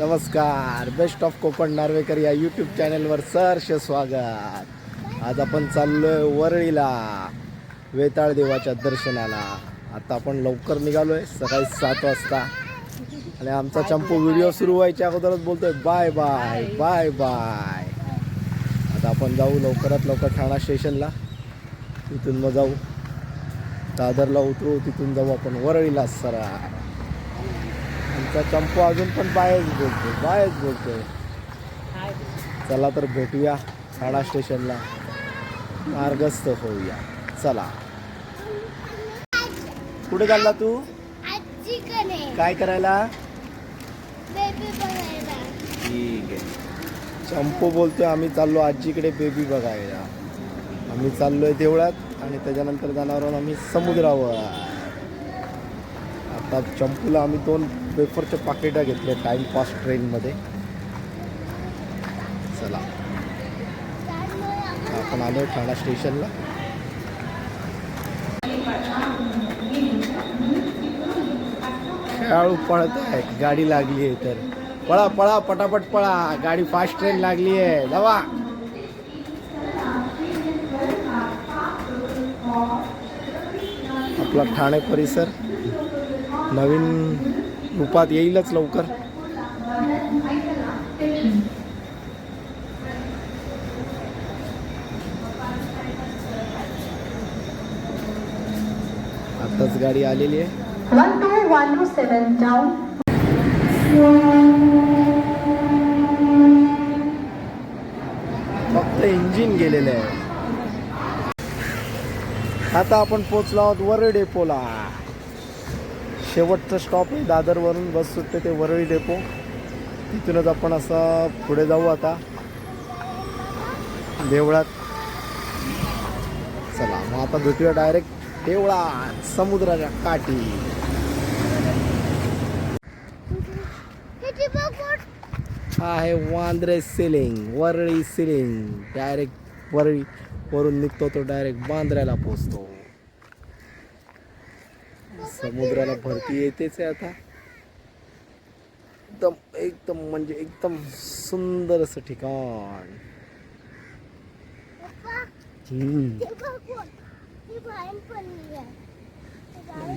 नमस्कार. Best of Konkan Narvekar या YouTube चॅनलवर सरसे स्वागत. आज आपण चाललोय वरळीला वेताळ देवाच्या दर्शनाला. आता आपण लवकर निघालोय सकाळी सात वाजता. आणि आमचा चंपू व्हिडिओ सुरू व्हायच्या अगोदरच बोलतोय बाय बाय बाय बाय. आता आपण जाऊ लवकरात लवकर ठाणा स्टेशनला. तिथून मग जाऊ. दादरला उतरू तिथून जाऊ आपण वरळीला सरा आमचा चंपू अजून पण बायच बोलतोय बायच बोलतोय. चला तर भेटूया ठाणा स्टेशनला. मार्गस्थ होऊया. चला. कुठे चालला तू? काय करायला? बेबी बघायला. ठीक आहे. चंपू बोलतोय आम्ही चाललो आजीकडे बेबी बघायला. आम्ही चाललोय देवळात आणि त्याच्यानंतर जाणार आहोत आम्ही समुद्रावर. आता चंपूला आम्ही दोन पेपरचे पाकिटं घेतले टाइमपास ट्रेनमध्ये. चला. आपण आलो ठाणा स्टेशनला. खेळाडू पळत आहे गाडी लागली आहे तर. पळा पळा पटापट पळा. गाडी फास्ट ट्रेन लागली आहे दवा आपला ठाणे परिसर. नवीन रूपात येईलच लवकर. आताच गाडी आलेली आहे. 12127 down. फक्त इंजिन गेलेलं आहे. आता आपण पोचलो आहोत वरळी डेपोला शेवटचं स्टॉप आहे. दादरवरून बस सुटते ते वरळी डेपो तिथूनच आपण असं पुढे जाऊ आता. देवळात. चला मग आता भेटूया डायरेक्ट देवळात. समुद्राच्या काठी. हा आहे Bandra sea link Worli sea link direct Worli वरून निघतो तो डायरेक्ट बांद्र्याला पोचतो समुद्राला भरती येतेच आहे आता. एकदम एकदम म्हणजे एकदम सुंदर असं ठिकाण.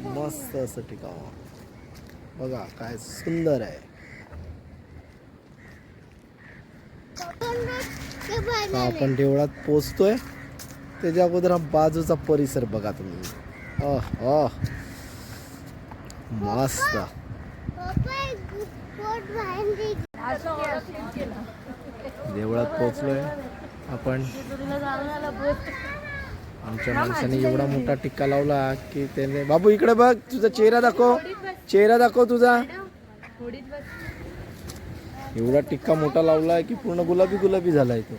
मस्त असं ठिकाण. बघा काय सुंदर आहे. आपण देवळात पोचतोय. त्याच्या अगोदर हा बाजूचा परिसर बघा तुम्ही. अह अह. मस्त. देवळात पोहोचलोय. आपण आमच्या माणसाने एवढा मोठा टिक्का लावला की त्याने बाबू इकडे बघ तुझा चेहरा दाखव. चेहरा दाखव तुझा. एवढा टिक्का मोठा लावलाय की पूर्ण गुलाबी गुलाबी झालाय तो.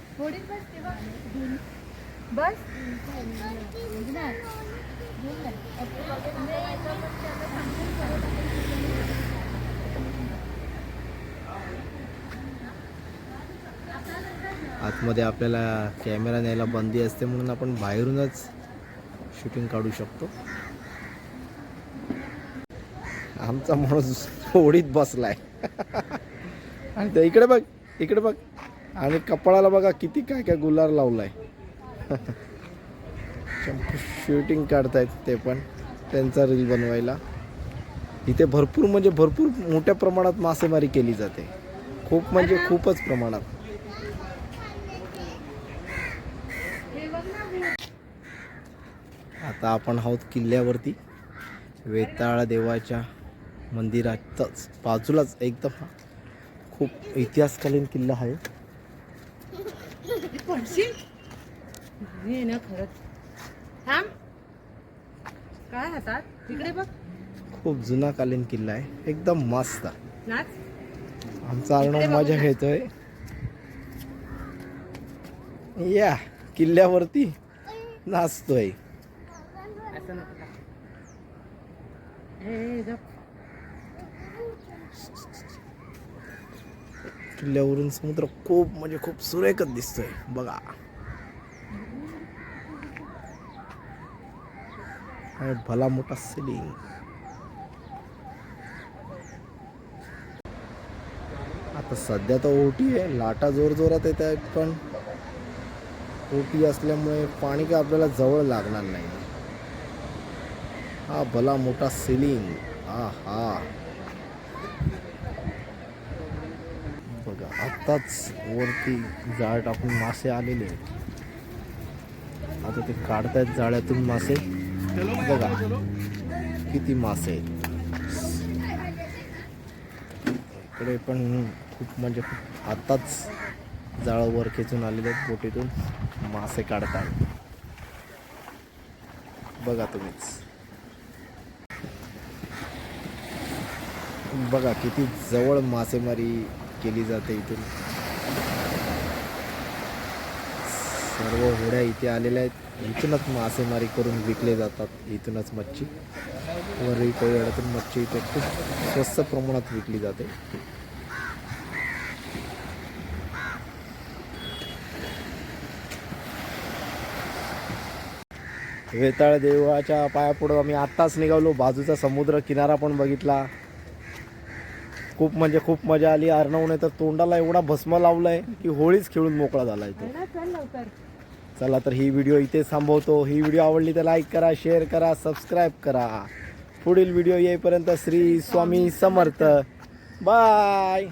आतमध्ये आपल्याला कॅमेरा न्यायला बंदी असते म्हणून आपण बाहेरूनच शूटिंग काढू शकतो. आमचा माणूस ओढीत बसलाय. आणि ते इकडे बघ इकडे बघ. आणि कपाळाला बघा किती काय काय गुलार लावलाय. शूटिंग काढतायत ते पण त्यांचा रील बनवायला. इथे भरपूर म्हणजे भरपूर मोठ्या प्रमाणात मासेमारी केली जाते. खूप म्हणजे खूपच प्रमाणात. आता आपण आहोत किल्ल्यावरती. वेताळ देवाच्या मंदिरातच बाजूलाच एकदम हा खूप इतिहासकालीन किल्ला आहे. पडशील? ना खरंच. थांब. काय हातात? तिकडे बघ. खूप जुनाकालीन किल्ला आहे. एकदम मस्त. नाच. आमचा अर्णव मजा घेतोय. या किल्ल्यावरती नाचतोय. असं नको का हे किल्ल्यावरून समुद्र खूप म्हणजे खूप सुरेखच दिसतोय. बघा. आणि भला मोठा सिलिंग आता सध्या तर ओटी आहे. लाटा जोर जोरात येत आहेत पण ओटी असल्यामुळे पाणी काय आपल्याला जवळ लागणार नाही. हा भला मोठा सिलिंग हा हा. बघा आत्ताच वरती जाळ टाकून मासे आलेले आहेत. आता ते काढतायत जाळ्यातून मासे. बघा किती मासे आहेत. इकडे पण खूप म्हणजे खूप आत्ताच जाळं वर खेचून आलेले आहेत बोटीतून. मासे काढतायत. बघा तुम्हीच. बघा किती जवळ मासेमारी केली जाते इथून. सर्व होड्या इथे आलेल्या आहेत. इथूनच मासेमारी करून विकले जातात. इथूनच मच्छी. वरळी कोळीवाड्यातून मच्छी इथे खूप स्वस्त प्रमाणात विकली जाते. वेताळ देवाच्या पायापुढं आम्ही आत्ताच निघालो. बाजूचा समुद्र किनारा पण बघितला. खूप म्हणजे खूप मजा आली. अर्णवने तर तोंडाला एवढा भस्म लावलाय की होळीच खेळून मोकळा चल लवकर. चला तर ही व्हिडिओ इथे थांबवतो. ही व्हिडिओ आवडली तर लाईक करा शेअर करा सबस्क्राईब करा. पुढील व्हिडिओ येईपर्यंत श्री स्वामी समर्थ. बाय!